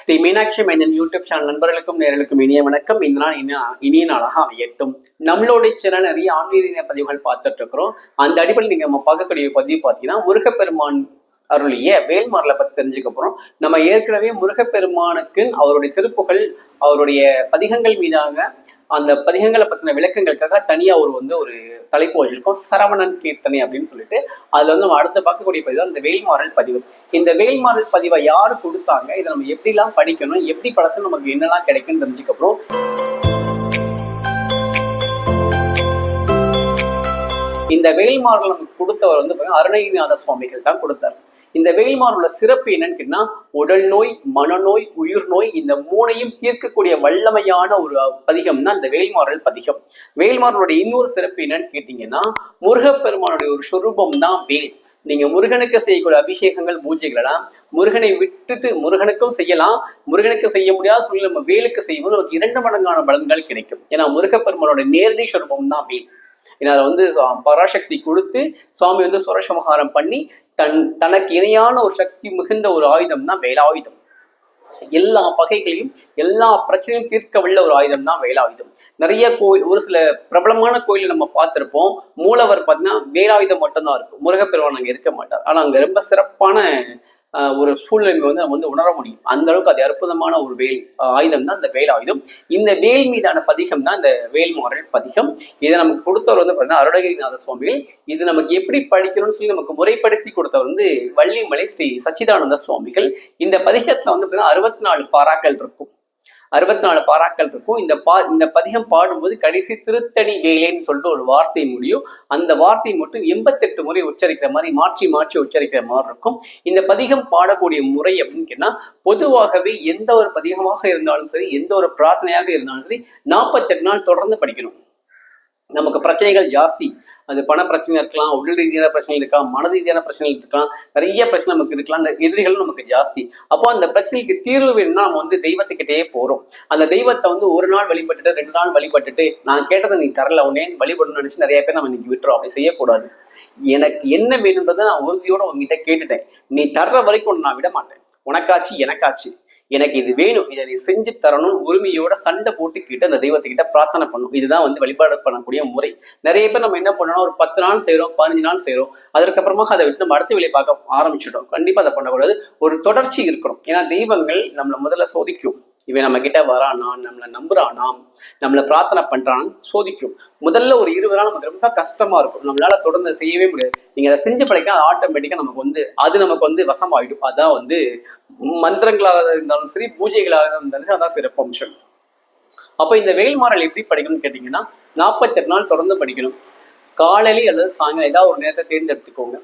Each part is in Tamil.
ஸ்ரீ மீனாட்சி மைந்தன் யூடியூப் சேனல் நண்பர்களுக்கும் நேர்களுக்கும் இனிய வணக்கம். இந்த நாள் இனிய இனிய நாளாக அமையட்டும். நம்மளுடைய சேனல் நிறைய ஆன்மீக பதிவுகள் பார்த்துட்டு இருக்கிறோம். அந்த அடிப்படையில் நீங்க நம்ம பார்க்கக்கூடிய பதிவு பார்த்தீங்கன்னா முருகப்பெருமான் அருளிய வேல்மாரலை பற்றி தெரிஞ்சுக்க போகிறோம் நம்ம ஏற்கனவே முருகப்பெருமானுக்கு அவருடைய திருப்புகள் அவருடைய பதிகங்கள் மீதாக அந்த பதிகங்களை பற்றின விளக்கங்களுக்காக தனியாக ஒரு வந்து ஒரு தலைப்பு வச்சிருக்கோம். சரவணன் கீர்த்தனை அப்படின்னு சொல்லிட்டு அதில் வந்து நம்ம அடுத்து பார்க்கக்கூடிய பதிவு தான் வேல்மாரல் வேல்மாறல் பதிவு. இந்த வேல்மாரல் பதிவை யார் கொடுத்தாங்க இதை நம்ம எப்படிலாம் படிக்கணும் எப்படி படிச்சா நமக்கு என்னெல்லாம் கிடைக்கும்னு தெரிஞ்சுக்க இந்த வேல்மாரல் நமக்கு கொடுத்தவர் வந்து பாத்தீங்கன்னா அருணகிரிநாத சுவாமிகள் தான் கொடுத்தார். இந்த வேல்மாறலோட சிறப்பு என்னன்னு கேட்டீங்கன்னா உடல் நோய் மனநோய் உயிர் நோய் இந்த மூணையும் தீர்க்கக்கூடிய வல்லமையான ஒரு பதிகம் தான் இந்த வேல்மாறல் பதிகம். வேல்மாறலோட இன்னொரு சிறப்பு என்னன்னு கேட்டீங்கன்னா முருகப்பெருமானுடைய ஒரு சொரூபம் தான் வேல். நீங்க முருகனுக்கு செய்யக்கூடிய அபிஷேகங்கள் பூஜைகளெல்லாம் முருகனை விட்டுட்டு முருகனுக்கும் செய்யலாம். முருகனுக்கு செய்ய முடியாத சூழ்நிலை நம்ம வேலுக்கு செய்யும்போது நமக்கு இரண்டு மடங்கான பலன்கள் கிடைக்கும். ஏன்னா முருகப்பெருமானோட நேரடி சொரூபம் தான் வேல். ஏன்னா அதை வந்து பராசக்தி கொடுத்து சுவாமி வந்து சுரசமகாரம் பண்ணி தன் தனக்கு இணையான ஒரு சக்தி மிகுந்த ஒரு ஆயுதம் தான் வேலாயுதம். எல்லா பகைகளையும் எல்லா பிரச்சனையும் தீர்க்க வல்ல ஒரு ஆயுதம் தான் வேலாயுதம். நிறைய கோயில் ஒரு சில பிரபலமான கோயில நம்ம பார்த்திருப்போம். மூலவர் பார்த்தீங்கன்னா வேலாயுதம் மட்டும்தான் இருக்கும். முருகப்பெருவான் அங்க இருக்க மாட்டார். ஆனா அங்க ரொம்ப சிறப்பான ஒரு சூழ்நிலை வந்து நம்ம வந்து உணர முடியும். அந்த அளவுக்கு அது அற்புதமான ஒரு வேல் ஆயுதம் தான் அந்த வேல் ஆயுதம். இந்த வேல் மீதான பதிகம் தான் இந்த வேல்மாரல் பதிகம். இதை நமக்கு கொடுத்தவர் வந்து பார்த்தீங்கன்னா அருணகிரிநாத சுவாமிகள். இது நமக்கு எப்படி படிக்கணும்னு சொல்லி நமக்கு முறைப்படுத்தி கொடுத்தவர் வந்து வள்ளிமலை ஸ்ரீ சச்சிதானந்த சுவாமிகள். இந்த பதிகத்துல வந்து பார்த்தீங்கன்னா அறுபத்தி நாலு பாராக்கள் இருக்கும். அறுபத்தி நாலு பாராக்கள் இருக்கும். இந்த பா இந்த பதிகம் பாடும்போது கடைசி திருத்தணி வேலைன்னு சொல்லிட்டு ஒரு வார்த்தை முடியும். அந்த வார்த்தை மட்டும் எண்பத்தெட்டு முறை உச்சரிக்கிற மாதிரி மாற்றி மாற்றி உச்சரிக்கிற மாதிரி இருக்கும். இந்த பதிகம் பாடக்கூடிய முறை அப்படின்னு கேட்டா பொதுவாகவே எந்த ஒரு பதிகமாக இருந்தாலும் சரி எந்த ஒரு பிரார்த்தனையாக இருந்தாலும் சரி நாற்பத்தெட்டு நாள் தொடர்ந்து படிக்கணும். நமக்கு பிரச்சனைகள் ஜாஸ்தி. அது பண பிரச்சனை இருக்கலாம் உடல் ரீதியான பிரச்சனை இருக்கலாம் மன ரீதியான பிரச்சனைகள் இருக்கலாம் நிறைய பிரச்சனை நமக்கு இருக்கலாம் அந்த எதிரிகளும் நமக்கு ஜாஸ்தி. அப்போ அந்த பிரச்சனைக்கு தீர்வு வேணும்னா நம்ம வந்து தெய்வத்துக்கிட்டே போறோம். அந்த தெய்வத்தை வந்து ஒரு நாள் வழிபட்டுட்டு ரெண்டு நாள் வழிபட்டுட்டு நான் கேட்டதை நீ தரல உடனே வழிபடணும்னு நினைச்சு நிறைய பேர் நம்ம இன்னைக்கு விட்டுறோம் அப்படி செய்யக்கூடாது. எனக்கு என்ன வேணுன்றதை நான் உறுதியோட உங்ககிட்ட கேட்டுட்டேன். நீ தர்ற வரைக்கும் நான் விட மாட்டேன். உனக்காச்சு எனக்காச்சு. எனக்கு இது வேணும் இதை நீ செஞ்சு தரணும்னு உரிமையோட சண்டை போட்டுக்கிட்டு அந்த தெய்வத்துக்கிட்ட பிரார்த்தனை பண்ணும். இதுதான் வந்து வழிபாடு பண்ணக்கூடிய முறை. நிறைய பேர் நம்ம என்ன பண்ணணும் ஒரு பத்து நாள் செய்கிறோம் பதினஞ்சு நாள் செய்கிறோம் அதுக்கப்புறமா அதை விட்டு நம்ம அடுத்த வேலையை பார்க்க ஆரம்பிச்சிட்டோம். கண்டிப்பா அதை பண்ணக்கூடாது. ஒரு தொடர்ச்சி இருக்கணும். ஏன்னா தெய்வங்கள் நம்மளை முதல்ல சோதிக்கும். இவன் நம்ம கிட்ட வரானா நம்மளை நம்புறானா நம்மளை பிரார்த்தனை பண்றான்னு சோதிக்கும். முதல்ல ஒரு இருபது நாள் நமக்கு ரொம்ப கஷ்டமா இருக்கும். நம்மளால தொடர்ந்து செய்யவே முடியாது. நீங்க அதை செஞ்சு படைக்க அது ஆட்டோமேட்டிக்கா நமக்கு வந்து அது நமக்கு வந்து வசமாயிடும். அதான் வந்து மந்திரங்களாக இருந்தாலும் சரி பூஜைகளாக இருந்தாலும் சரி அதான் சிறப்பு அம்சம். அப்போ இந்த வேல்மாறல் எப்படி படிக்கணும்னு கேட்டிங்கன்னா நாற்பத்தெட்டு நாள் தொடர்ந்து படிக்கணும். காலையில அல்லது சாயங்காலம் ஏதாவது ஒரு நேரத்தை தேர்ந்தெடுத்துக்கோங்க.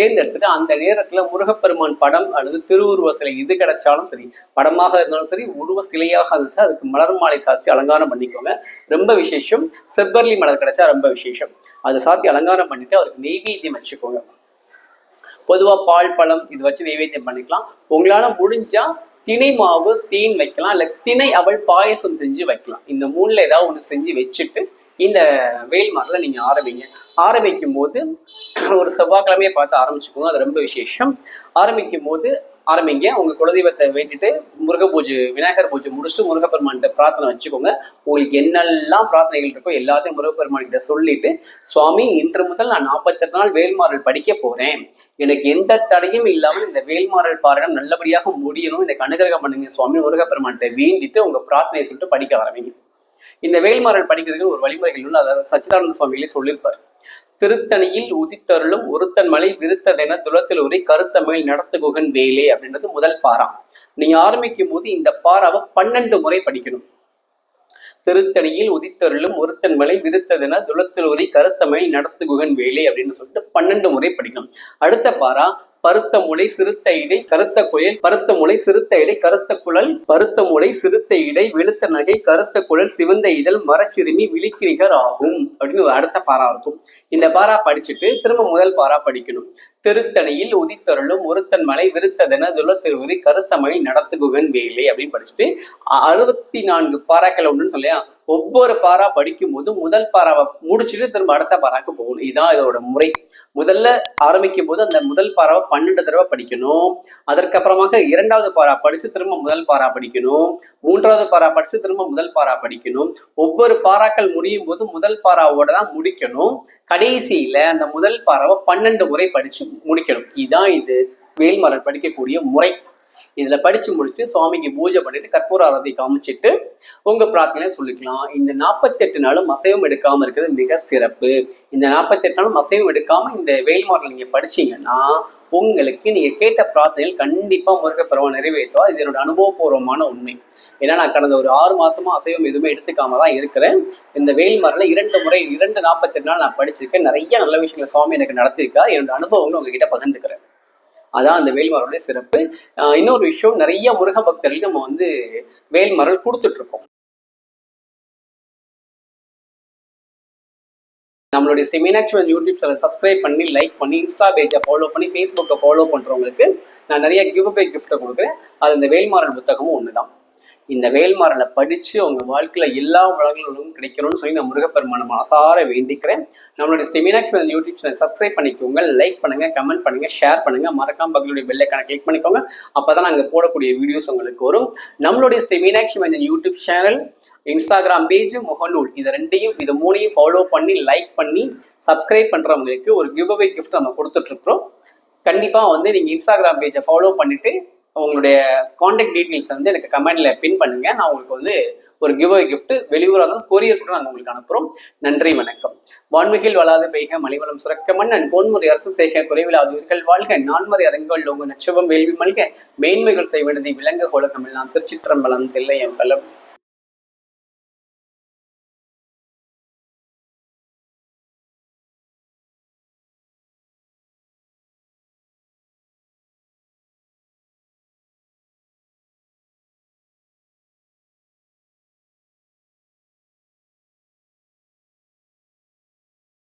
தேர்ந்தெடுத்துட்டு அந்த நேரத்துல முருகப்பெருமான் படம் அல்லது திருவுருவ சிலை இது கிடைச்சாலும் சரி படமாக இருந்தாலும் சரி உருவ சிலையாக இருந்தாலும் சரி அதுக்கு மலர் மாலை சாட்சி அலங்காரம் பண்ணிக்கோங்க. ரொம்ப விசேஷம். செவ்வர்லி மலர் கிடைச்சா ரொம்ப விசேஷம். அதை சாத்தி அலங்காரம் பண்ணிட்டு அவருக்கு நெய்வேத்தியம் வச்சுக்கோங்க. பொதுவா பால் பழம் இது வச்சு நைவேத்தியம் பண்ணிக்கலாம். உங்களால முடிஞ்சா திணை மாவு தேன் வைக்கலாம். இல்ல திணை அவள் பாயசம் செஞ்சு வைக்கலாம். இந்த மூணுல ஏதாவது ஒண்ணு செஞ்சு வச்சுட்டு இந்த வேல் வேல்மாரில் நீங்க ஆரம்பிங்க ஆரம்பிக்கும் போது ஒரு செவ்வாய்க்கிழமையை பார்த்து ஆரம்பிச்சுக்கோங்க அது ரொம்ப விசேஷம். ஆரம்பிக்கும் போது ஆரம்பிங்க. உங்க குலதெய்வத்தை வேண்டிட்டு முருக பூஜை விநாயகர் பூஜை முடிச்சுட்டு முருகப்பெருமான்கிட்ட பிரார்த்தனை வச்சுக்கோங்க. உங்களுக்கு என்னெல்லாம் பிரார்த்தனைகள் இருக்கோ எல்லாத்தையும் முருகப்பெருமான் கிட்ட சொல்லிட்டு சுவாமி இன்று முதல் நான் நாற்பத்தெட்டு நாள் வேல்மாறல் படிக்க போறேன். எனக்கு எந்த தடையும் இல்லாமல் இந்த வேல்மாறல் பாரணம் நல்லபடியாக முடியணும். எனக்கு அனுகிரகம் பண்ணுங்க சுவாமி. முருகப்பெருமான்கிட்ட வேண்டிட்டு உங்க பிரார்த்தனையை சொல்லிட்டு படிக்க ஆரம்பிங்க. இந்த வேல்மாறல் படிக்கிறதுக்கு ஒரு வழிமுறைகள் உண்டு. அதை சச்சிதானந்த சுவாமிகளே சொல்லியிருப்பார். திருத்தணியில் உதித்தருளும் ஒருத்தன் மலை விருத்ததென துளத்தில் உரை கருத்தமிழ் நடத்துகுகன் வேலே அப்படின்றது முதல் பாரா. நீங்க ஆரம்பிக்கும் போது இந்த பாராவை பன்னெண்டு முறை படிக்கணும். திருத்தணியில் உதித்தருளும் ஒருத்தன் மலை விருத்ததென துளத்தில் உரி கருத்தமிழ் நடத்துகுகன் வேலே அப்படின்னு சொல்லிட்டு பன்னெண்டு முறை படிக்கணும். அடுத்த பாரா பருத்த முளை சிறுத்த இடை கருத்த குயல் பருத்த முளை சிறுத்த இடை கருத்த குழல் பருத்த முளை சிறுத்த இடை வெளுத்த நகை கருத்த குழல் சிவந்த இதழ் மரச்சிறுமி விழிக்கிரிகர் ஆகும். அப்படின்னு ஒரு அடுத்த பாரா இருக்கும். இந்த பாரா படிச்சுட்டு திரும்ப முதல் பாரா படிக்கணும். திருத்தணியில் உதித்தருளும் ஒருத்தன் மலை விருத்ததென துல கருத்தமழை நடத்துகுவன் வேலை அப்படின்னு படிச்சுட்டு அறுபத்தி நான்கு பாராக்கள் ஒன்றுன்னு சொல்லியா? ஒவ்வொரு பாரா படிக்கும் போது முதல் பாராவை முடிச்சுட்டு திரும்ப அடுத்த பாராக்கு போகணும். இதுதான் இதோட முறை. முதல்ல ஆரம்பிக்கும் போது அந்த முதல் பாராவை பன்னெண்டு தடவை படிக்கணும். அதற்கப்புறமாக இரண்டாவது பாரா படிச்சு திரும்ப முதல் பாரா படிக்கணும். மூன்றாவது பாரா படிச்சு திரும்ப முதல் பாரா படிக்கணும். ஒவ்வொரு பாராக்கள் முடியும் போது முதல் பாராவோட தான் முடிக்கணும். கடைசியில அந்த முதல் பாராவை பன்னெண்டு முறை படிச்சு முடிக்கணும். இதுதான் இது. வேல்மலர் படிக்கக்கூடிய முறை. இதுல படிச்சு முடிச்சுட்டு சுவாமிக்கு பூஜை பண்ணிட்டு கற்பூர ஆரத்தி காமிச்சிட்டு உங்க பிரார்த்தனையை சொல்லிக்கலாம். இந்த நாற்பத்தெட்டு நாளும் அசைவம் எடுக்காம இருக்கிறது மிக சிறப்பு. இந்த நாற்பத்தெட்டு நாளும் அசைவம் எடுக்காம இந்த வெயில் மாடல் நீங்க படிச்சீங்கன்னா உங்களுக்கு நீங்க கேட்ட பிரார்த்தனைகள் கண்டிப்பா முருகப்பெருவா நிறைவேற்றுவா இது என்னோட அனுபவபூர்வமான உண்மை. ஏன்னா நான் கடந்த ஒரு ஆறு மாசமா அசைவம் எதுவுமே எடுத்துக்காம தான் இருக்கிறேன். இந்த வெயில் வேல்மாரில் இரண்டு முறை இரண்டு நாற்பத்தெட்டு நாள் நான் படிச்சிருக்கேன். நிறைய நல்ல விஷயங்களை சுவாமி எனக்கு நடத்தியிருக்கா என்னோட அனுபவங்களை உங்ககிட்ட பகிர்ந்துக்கிறேன். அதான் அந்த வேல்மரலுடைய சிறப்பு. இன்னொரு விஷயம் நிறைய முருக பக்தர்களுக்கு நம்ம வந்து வேல்மரல் கொடுத்துட்டு இருக்கோம் நம்மளுடைய Sri Meenakshi YouTube channel subscribe பண்ணி லைக் பண்ணி இன்ஸ்டா பேஜை ஃபாலோ பண்ணி ஃபேஸ்புக்கை ஃபாலோ பண்ணுறவங்களுக்கு நான் நிறைய கிவ் அவே கிஃப்ட்டை கொடுக்குறேன். அது இந்த வேல்மாறல் புத்தகமும் ஒன்று தான் இந்த வேல்மாறலை படித்து அவங்க வாழ்க்கையில் எல்லா வளங்களும் கிடைக்கணும்னு சொல்லி நான் முருகப்பெருமான மனசார வேண்டிக்கிறேன். நம்மளுடைய செமினாக்கு மீனாட்சி யூடியூப் சேனல் சப்ஸ்கிரைப் பண்ணிக்கோங்க லைக் பண்ணுங்க கமெண்ட் பண்ணுங்க ஷேர் பண்ணுங்க. மறக்காம பக்கத்துடைய பெல்லைக்கான கிளிக் பண்ணிக்கோங்க. அப்பதான் நாங்கள் போடக்கூடிய வீடியோஸ் உங்களுக்கு வரும். நம்மளுடைய ஸ்ரீ மீனாட்சி மஞ்சன் யூடியூப் சேனல் இன்ஸ்டாகிராம் பேஜ் முகநூல் இது ரெண்டையும் இது மூணையும் ஃபாலோ பண்ணி லைக் பண்ணி சப்ஸ்கிரைப் பண்ணுறவங்களுக்கு ஒரு கிவ் அவே கிஃப்ட் நம்ம கொடுத்துட்ருக்குறோம் கண்டிப்பாக வந்து நீங்கள் இன்ஸ்டாகிராம் பேஜை ஃபாலோ பண்ணிவிட்டு உங்களுடைய காண்டாக்ட் டீட்டெயில்ஸ் வந்து எனக்கு கமெண்ட்ல பின் பண்ணுங்க. நான் உங்களுக்கு வந்து ஒரு கிவ் அவே கிஃப்ட் வெளியூராக இருந்தாலும் கொரியர் கூட நாங்கள் உங்களுக்கு அனுப்புறோம். நன்றி வணக்கம். வான்மிகில் வளாது பெய்க மலிவளம் சுரக்க மன்னன். கோன்முறை அரசு செய்க குறைவில் உயிர்கள் வாழ்க. நான்மறை அரங்குகள் உங்கள் நட்சபம் வேள்வி மல்க. மேன்மைகள் செய்வனதை விலங்கு கோலகம் எல்லாம் திருச்சிற்றம்பலம் தில்லையம்பலம்.